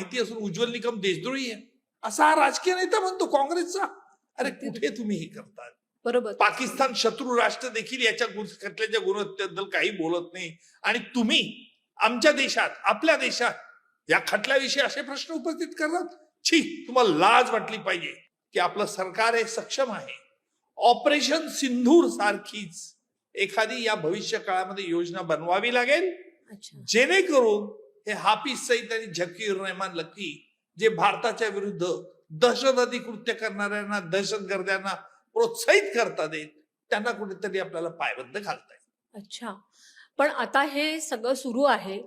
माहिती असून उज्ज्वल निकम देशद्रोही आहे. असा हा राजकीय नेता म्हणतो काँग्रेसचा. अरे कुठे तुम्ही हे करतात बरोबर. पाकिस्तान शत्रू राष्ट्र देखील याच्या खटल्याच्या गुणवत्तेबद्दल काही बोलत नाही. आणि तुम्ही आमच्या देशात आपल्या देशात या खटल्याविषयी असे प्रश्न उपस्थित करतात. छी तुम्हाला लाज वाटली पाहिजे की आपलं सरकार हे सक्षम आहे. ऑपरेशन सिंधूर सारखीच एखादी या भविष्य काळामध्ये योजना बनवावी लागेल. जेणेकरून हे हाफिज सईद आणि झकीर रहमान लकी जे भारताच्या विरुद्ध दहशतवादी कृत्य करणाऱ्यांना दहशतगर्द्यांना प्रोत्साहित करतात आहेत त्यांना कुठेतरी आपल्याला पायबंद घालता येईल. अच्छा. पण आता हे सगळं सुरू आहे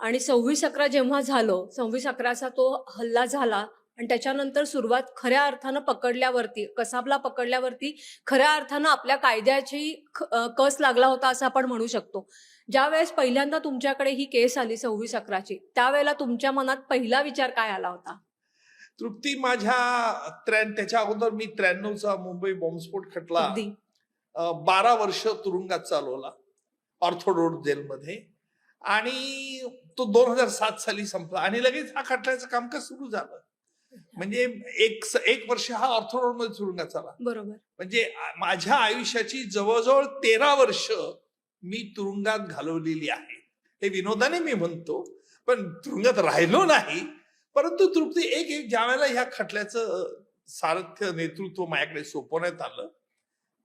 आणि सव्वीस अकरा जेव्हा झालं सव्वीस अकराचा तो हल्ला झाला आणि त्याच्यानंतर सुरुवात खऱ्या अर्थानं पकडल्यावरती कसाबला पकडल्यावरती खऱ्या अर्थानं आपल्या कायद्याची कस लागला होता असं आपण म्हणू शकतो. ज्या वेळेस पहिल्यांदा तुमच्याकडे ही केस आली सव्वीस अकराची त्यावेळेला तुमच्या मनात पहिला विचार काय आला होता? तृप्ती माझ्या त्र्याण त्याच्या अगोदर मी त्र्याण्णवचा मुंबई बॉम्बस्फोट खटला. बारा वर्ष तुरुंगात चालवला ऑर्थोडोड जेलमध्ये. आणि तो दोन हजार सात साली संपला. आणि लगेच हा खटल्याचं कामकाज सुरू झालं. म्हणजे एक एक वर्ष हा ऑर्थोडोडमध्ये तुरुंगात चालला. बरोबर. म्हणजे माझ्या आयुष्याची जवळजवळ तेरा वर्ष मी तुरुंगात घालवलेली आहे. हे विनोदाने मी म्हणतो पण तुरुंगात राहिलो नाही. परंतु तृप्ती एक एक ज्या वेळेला ह्या खटल्याचं सारथ्य नेतृत्व माझ्याकडे सोपवण्यात आलं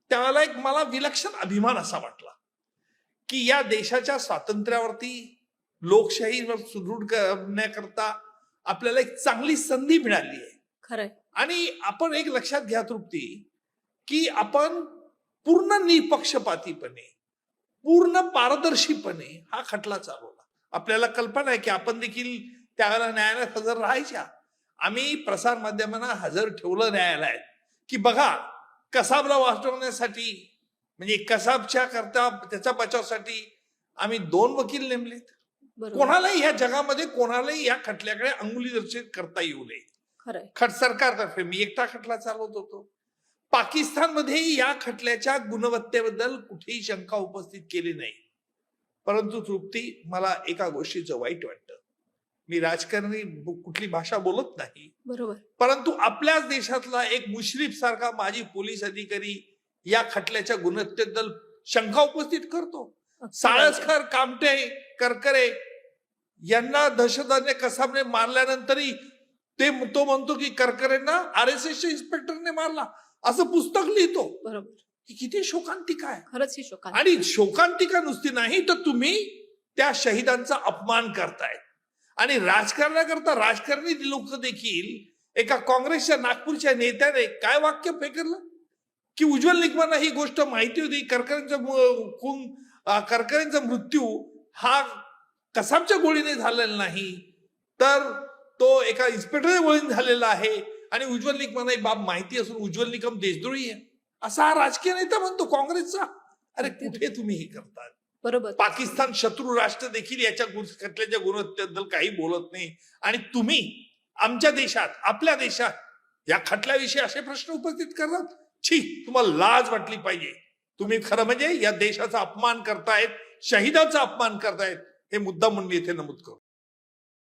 त्यावेळेला एक मला विलक्षण अभिमान असा वाटला की या देशाच्या स्वातंत्र्यावरती लोकशाहीवर सुदृढ करण्याकरता आपल्याला एक चांगली संधी मिळाली आहे. खरंय. आणि आपण एक लक्षात घ्या तृप्ती की आपण पूर्ण निपक्षपातीपणे पूर्ण पारदर्शीपणे हा खटला चालवला. आपल्याला कल्पना आहे की आपण देखील त्यावेळेला न्यायालयात हजर राहायच्या. आम्ही प्रसार माध्यमांना हजर ठेवलं न्यायालयात. की बघा कसाबला वाचवण्यासाठी म्हणजे कसाबच्या करता त्याच्या बचावासाठी आम्ही दोन वकील नेमलेत. कोणालाही या जगामध्ये कोणालाही या खटल्याकडे अंगुलीदर्शित करता येऊ नये. खट सरकारतर्फे मी एकटा खटला चालवत होतो. पाकिस्तानमध्येही या खटल्याच्या गुणवत्तेबद्दल कुठेही शंका उपस्थित केली नाही. परंतु तृप्ती मला एका गोष्टीचं वाईट वाटतं. मी राजकारणी कुठली भाषा बोलत नाही. बरोबर. परंतु आपल्याच देशातला एक मुश्रीफ सारखा माजी पोलीस अधिकारी या खटल्याच्या गुणवत्तेबद्दल शंका उपस्थित करतो. साळसकर कामटे करकरे यांना दहशतवाद्याने कसाबने मारल्यानंतरही ते तो म्हणतो की करकरेंना आर एस एसच्या इन्स्पेक्टरने मारला. असं पुस्तक लिहितो. बरोबर. किती शोकांतिका आहे. खरंच ही शोका आणि शोकांतिका नुसती नाही तर तुम्ही त्या शहीदांचा अपमान करताय. आणि राजकारणाकरता राजकारणी लोक देखील एका काँग्रेसच्या नागपूरच्या नेत्याने काय वाक्य फेकरलं की उज्ज्वल निकमांना ही गोष्ट माहिती होती करकरेंचा करकरेंचा मृत्यू हा कसाबच्या गोळीने झालेला नाही तर तो एका इन्स्पेक्टरच्या गोळीने झालेला आहे. आणि उज्ज्वल निकमांना ही बाब माहिती असून उज्ज्वल निकम देशद्रोही आहे. असा हा राजकीय नेता म्हणतो काँग्रेसचा. अरे कुठे तुम्ही हे करतात बरोबर. पाकिस्तान शत्रू राष्ट्र देखील याच्या खटल्याच्या गुणवत्तेबद्दल काही बोलत नाही. आणि तुम्ही आमच्या देशात आपल्या देशात या खटल्याविषयी असे प्रश्न उपस्थित करतात. छी तुम्हाला लाज वाटली पाहिजे. तुम्ही खरं म्हणजे या देशाचा अपमान करतायत शहीदाचा अपमान करतायत. हे मुद्दा म्हणून इथे नमूद करतो.